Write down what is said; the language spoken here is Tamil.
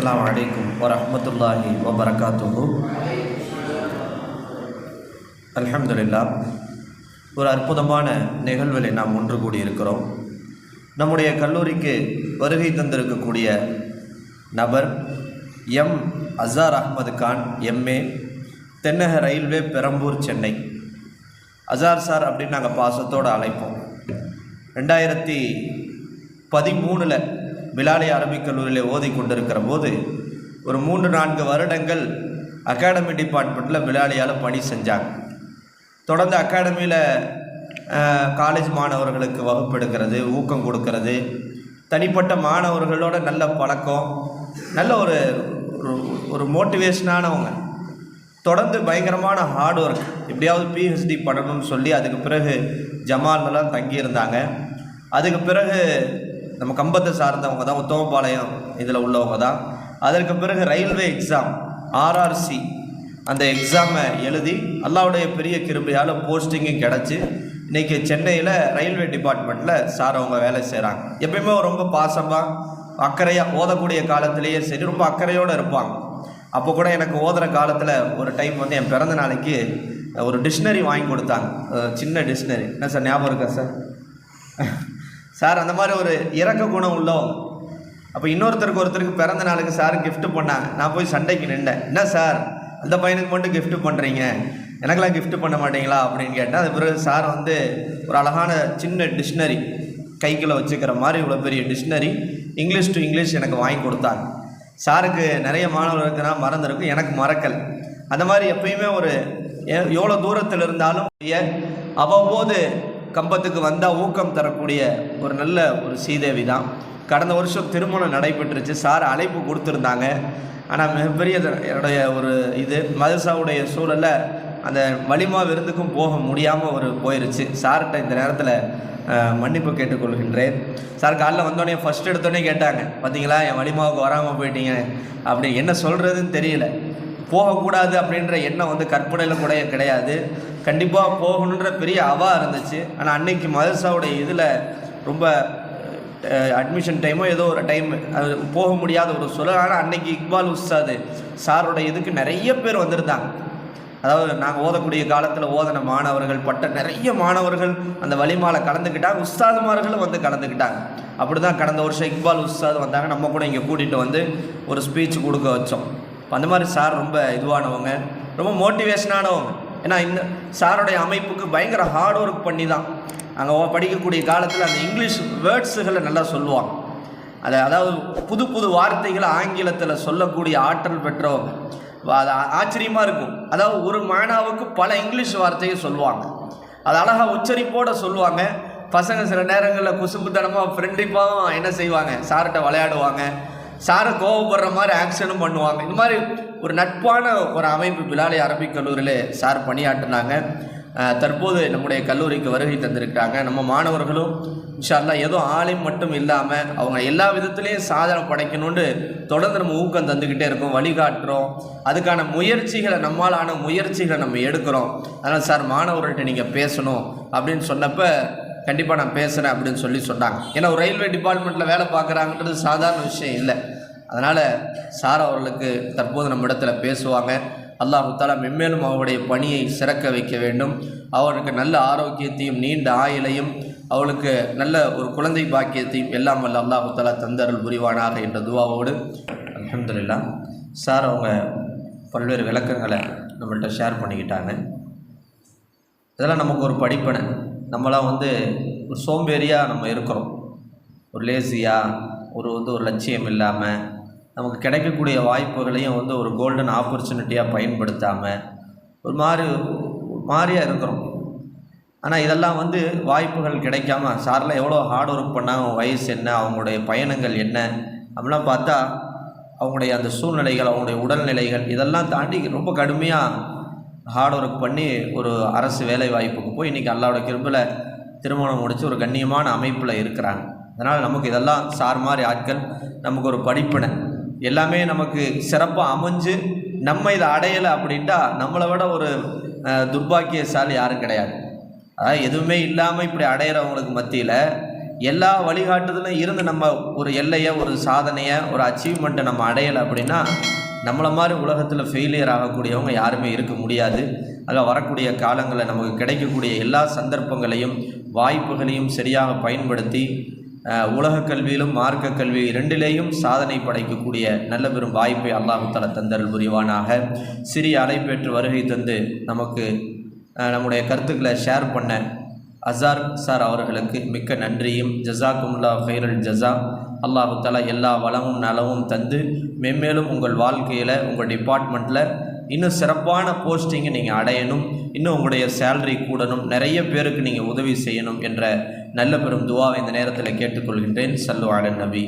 அஸ்லாம் வலைக்கம் வரமத்துல்லாஹி வபரகாத்துஹு அலமதுல்லா ஒரு அற்புதமான நிகழ்வில் நாம் ஒன்று கூடியிருக்கிறோம். நம்முடைய கல்லூரிக்கு வருகை தந்திருக்கக்கூடிய நபர் M. Azhar Ahmed Khan M A தென்னக ரயில்வே பெரம்பூர் சென்னை. அசார் சார் அப்படின்னு நாங்கள் பாசத்தோடு அழைப்போம். ரெண்டாயிரத்தி பதிமூணில் பிலாலி அரபிக் கல்லூரியில் ஓதி கொண்டிருக்கிற போது ஒரு மூன்று நான்கு வருடங்கள் அகாடமி டிபார்ட்மெண்ட்டில் பிலாலியால் பணி செஞ்சாங்க. தொடர்ந்து அகாடமியில் காலேஜ் மாணவர்களுக்கு வகுப்பெடுக்கிறது ஊக்கம் கொடுக்கறது. தனிப்பட்ட மாணவர்களோட நல்ல பழக்கம் நல்ல ஒரு ஒரு ஒரு மோட்டிவேஷனானவங்க. தொடர்ந்து பயங்கரமான ஹார்ட் ஒர்க் எப்படியாவது பிஹெச்டி பண்ணணும்னு சொல்லி அதுக்கு பிறகு ஜமால்லாம் தங்கியிருந்தாங்க. அதுக்கு பிறகு நம்ம கம்பத்தை சார்ந்தவங்க தான் உத்தமபாளையம் இதில் உள்ளவங்க தான். அதற்கு பிறகு ரயில்வே எக்ஸாம் ஆர்ஆர்சி அந்த எக்ஸாமை எழுதி அல்லாவுடைய பெரிய கிருபையால் போஸ்டிங்கும் கிடச்சி இன்றைக்கி சென்னையில் ரயில்வே டிபார்ட்மெண்ட்டில் சார் அவங்க வேலை செய்கிறாங்க எப்பயுமே ரொம்ப பாசமாக அக்கறையாக ஓதக்கூடிய காலத்திலேயே சரி ரொம்ப அக்கறையோடு இருப்பாங்க. அப்போ கூட எனக்கு ஓதுற காலத்தில் ஒரு டைம் வந்து என் பிறந்த நாளைக்கு ஒரு டிக்ஷனரி வாங்கி கொடுத்தாங்க. சின்ன டிக்ஷனரி என்ன சார் ஞாபகம் இருக்கா சார்? சார் அந்த மாதிரி ஒரு இறக்க குணம் உள்ளவங்க. அப்போ இன்னொருத்தருக்கு ஒருத்தருக்கு பிறந்த நாளுக்கு சார் கிஃப்ட்டு பண்ணாங்க நான் போய் சண்டைக்கு நின்றேன். என்ன சார் அந்த பையனுக்கு மட்டும் கிஃப்ட் பண்ணுறீங்க எனக்கெல்லாம் கிஃப்ட் பண்ண மாட்டீங்களா? அப்படின்னு கேட்டேன் அது பிறகு சார் வந்து ஒரு அழகான சின்ன டிக்ஷனரி கைக்குள்ளே வச்சுக்கிற மாதிரி இவ்வளோ பெரிய டிக்ஷனரி இங்கிலீஷ் டு இங்கிலீஷ் எனக்கு வாங்கி கொடுத்தாங்க. சாருக்கு நிறைய மாணவர்களுக்கு நான் மறந்துருக்கும். எனக்கு மறக்கல். அந்த மாதிரி எப்பயுமே ஒரு எவ்வளோ தூரத்தில் இருந்தாலும் அவ்வப்போது கம்பத்துக்கு வந்தால் ஊக்கம் தரக்கூடிய ஒரு நல்ல ஒரு சீதேவி தான் கடந்த வருஷம் திருமணம் நடைபெற்றுச்சு. சார் அழைப்பு கொடுத்துருந்தாங்க. ஆனால் மிகப்பெரிய என்னுடைய ஒரு இது மதுசாவுடைய சூழலில் அந்த வலிமா விருந்துக்கும் போக முடியாமல் ஒரு போயிருச்சு. சார்கிட்ட இந்த நேரத்தில் மன்னிப்பு கேட்டுக்கொள்கின்றேன். சார் காலைல வந்தோடனே ஃபஸ்ட் எடுத்தோடனே கேட்டாங்க. பார்த்தீங்களா என் வலிமாவுக்கு வராமல் போயிட்டீங்க. அப்படி என்ன சொல்கிறதுன்னு தெரியல. போகக்கூடாது அப்படின்ற எண்ணம் வந்து கற்பனையில் கூட கிடையாது. கண்டிப்பாக போகணுன்ற பெரிய அவா இருந்துச்சு. ஆனால் அன்னைக்கு மதர்சாவுடைய இதில் ரொம்ப அட்மிஷன் டைமோ ஏதோ ஒரு டைம் அது போக முடியாத ஒரு சூழல். ஆனால் அன்னைக்கு இக்பால் உஸ்தாது சாரோட இதுக்கு நிறைய பேர் வந்திருந்தாங்க. அதாவது நாங்கள் ஓதக்கூடிய காலத்தில் ஓதன மாணவர்கள் பட்ட நிறைய மாணவர்கள் அந்த வலிமால கலந்துக்கிட்டாங்க. உஸ்தாதுமார்களும் வந்து கலந்துக்கிட்டாங்க. அப்படி தான் கடந்த வருஷம் இக்பால் உஸ்தாது வந்தாங்க. நம்ம கூட இங்கே கூட்டிகிட்டு வந்து ஒரு ஸ்பீச் கொடுக்க வச்சோம். அந்த மாதிரி சார் ரொம்ப இதுவானவங்க. ரொம்ப மோட்டிவேஷனானவங்க ஏன்னா இந்த சாருடைய அமைப்புக்கு பயங்கர ஹார்ட் ஒர்க் பண்ணி தான் அங்கே படிக்கக்கூடிய காலத்தில் அந்த இங்கிலீஷ் வேர்ட்ஸுகளை நல்லா சொல்லுவாங்க. அதை அதாவது புது புது வார்த்தைகளை ஆங்கிலத்தில் சொல்லக்கூடிய ஆற்றல் பெற்றவங்க. அது ஆச்சரியமாக இருக்கும். அதாவது ஒரு மாணாவுக்கு பல இங்கிலீஷ் வார்த்தையை சொல்லுவாங்க. அது அழகாக உச்சரிப்போட சொல்லுவாங்க. பசங்க சில நேரங்களில் குசும்புத்தனமாக ஃப்ரெண்ட்லிப்பாகவும் என்ன செய்வாங்க? சார்கிட்ட விளையாடுவாங்க. சாரை கோவப்படுற மாதிரி ஆக்ஷனும் பண்ணுவாங்க. இந்த மாதிரி ஒரு நட்பான ஒரு அமைப்பு பிலாலை அரபிக் கல்லூரியில் சார் பணியாற்றினாங்க. தற்போது நம்முடைய கல்லூரிக்கு வருகை தந்திருக்கிறாங்க. நம்ம மாணவர்களும் இன்ஷால்லா எதுவும் ஏதோ மட்டும் இல்லாமல் அவங்க எல்லா விதத்துலேயும் சாதனை படைக்கணும்னு தொடர்ந்து நம்ம ஊக்கம் தந்துக்கிட்டே இருக்கோம். வழிகாட்டுறோம். அதுக்கான முயற்சிகளை நம்மாலான முயற்சிகளை நம்ம எடுக்கிறோம். அதனால் சார் மாணவர்கள்ட்ட நீங்கள் பேசணும் அப்படின்னு சொன்னப்போ கண்டிப்பாக நான் பேசுகிறேன் அப்படின்னு சொல்லி சொன்னாங்க. ஏன்னா ஒரு ரயில்வே டிபார்ட்மெண்ட்டில் வேலை பார்க்குறாங்கன்றது சாதாரண விஷயம் இல்லை. அதனால் சார் அவர்களுக்கு தற்போது நம்ம இடத்துல பேசுவாங்க. அல்லாஹு மென்மேலும் அவருடைய பணியை சிறக்க வைக்க வேண்டும். அவருக்கு நல்ல ஆரோக்கியத்தையும் நீண்ட ஆயுளையும் அவளுக்கு நல்ல ஒரு குழந்தை பாக்கியத்தையும் எல்லாம் வல்ல அல்லாஹாலா தந்தருள் புரிவானாக என்ற துவாவோடு அல்ஹம்துலில்லாஹ் சார் அவங்க பல்வேறு விளக்கங்களை நம்மள்கிட்ட ஷேர் பண்ணிக்கிட்டாங்க. இதெல்லாம் நமக்கு ஒரு படிப்பனை. நம்மளாம் வந்து ஒரு சோம்பேறியாக நம்ம இருக்கிறோம். ஒரு லேசியாக ஒரு வந்து ஒரு லட்சியம் இல்லாமல் நமக்கு கிடைக்கக்கூடிய வாய்ப்புகளையும் வந்து ஒரு கோல்டன் ஆப்பர்ச்சுனிட்டியாக பயன்படுத்தாமல் ஒரு மாதிரி ஒரு மாதிரியாக இருக்கிறோம். ஆனால் இதெல்லாம் வந்து வாய்ப்புகள் கிடைக்காம சார்லாம் எவ்வளோ ஹார்ட் ஒர்க் பண்ணாங்க அவங்க வயசு என்ன அவங்களுடைய பயணங்கள் என்ன அப்படிலாம் பார்த்தா அவங்களுடைய அந்த சூழ்நிலைகள் அவங்களுடைய உடல்நிலைகள் இதெல்லாம் தாண்டி ரொம்ப கடுமையாக ஹார்ட் ஒர்க் பண்ணி ஒரு அரசு வேலை வாய்ப்புக்கு போய் இன்றைக்கி அல்லாவோட கிருப்பில் திருமணம் முடித்து ஒரு கண்ணியமான அமைப்பில் இருக்கிறாங்க. அதனால் நமக்கு இதெல்லாம் சார் மாதிரி ஆட்கள் நமக்கு ஒரு படிப்பினை எல்லாமே நமக்கு சிறப்பாக அமைஞ்சு நம்ம இதை அடையலை அப்படின்ட்டா நம்மளை விட ஒரு துர்பாக்கியசாலி யாரும் கிடையாது. அதாவது எதுவுமே இல்லாமல் இப்படி அடையிறவங்களுக்கு மத்தியில் எல்லா வழிகாட்டுதலும் இருந்து நம்ம ஒரு எல்லையை ஒரு சாதனையை ஒரு அச்சீவ்மெண்ட்டை நம்ம அடையலை அப்படின்னா நம்மளை மாதிரி உலகத்தில் ஃபெயிலியர் ஆகக்கூடியவங்க யாருமே இருக்க முடியாது. அதில் வரக்கூடிய காலங்களில் நமக்கு கிடைக்கக்கூடிய எல்லா சந்தர்ப்பங்களையும் வாய்ப்புகளையும் சரியாக பயன்படுத்தி உலக உலகக் கல்வியிலும் மார்க்க கல்வி இரண்டிலேயும் சாதனை படைக்கக்கூடிய நல்ல பெரும் வாய்ப்பை அல்லாஹுத்தல தந்தல் புரிவானாக. சிறிய அழைப்பேற்று வருகை தந்து நமக்கு நம்முடைய கருத்துக்களை ஷேர் பண்ண அசார் சார் அவர்களுக்கு மிக்க நன்றியும். ஜசாக்குமுல்லா ஃபைரல் ஜஸா. அல்லாஹுத்தலா எல்லா வளமும் நலமும் தந்து மென்மேலும் உங்கள் வாழ்க்கையில் உங்கள் டிபார்ட்மெண்ட்டில் இன்னும் சிறப்பான போஸ்டிங்கை நீங்கள் அடையணும். இன்னும் உங்களுடைய சேலரி கூடணும். நிறைய பேருக்கு நீங்கள் உதவி செய்யணும் என்ற நல்ல பெரும் துவாவை இந்த நேரத்தில் கேட்டுக்கொள்கின்றேன். சல்லு அலன் நபி.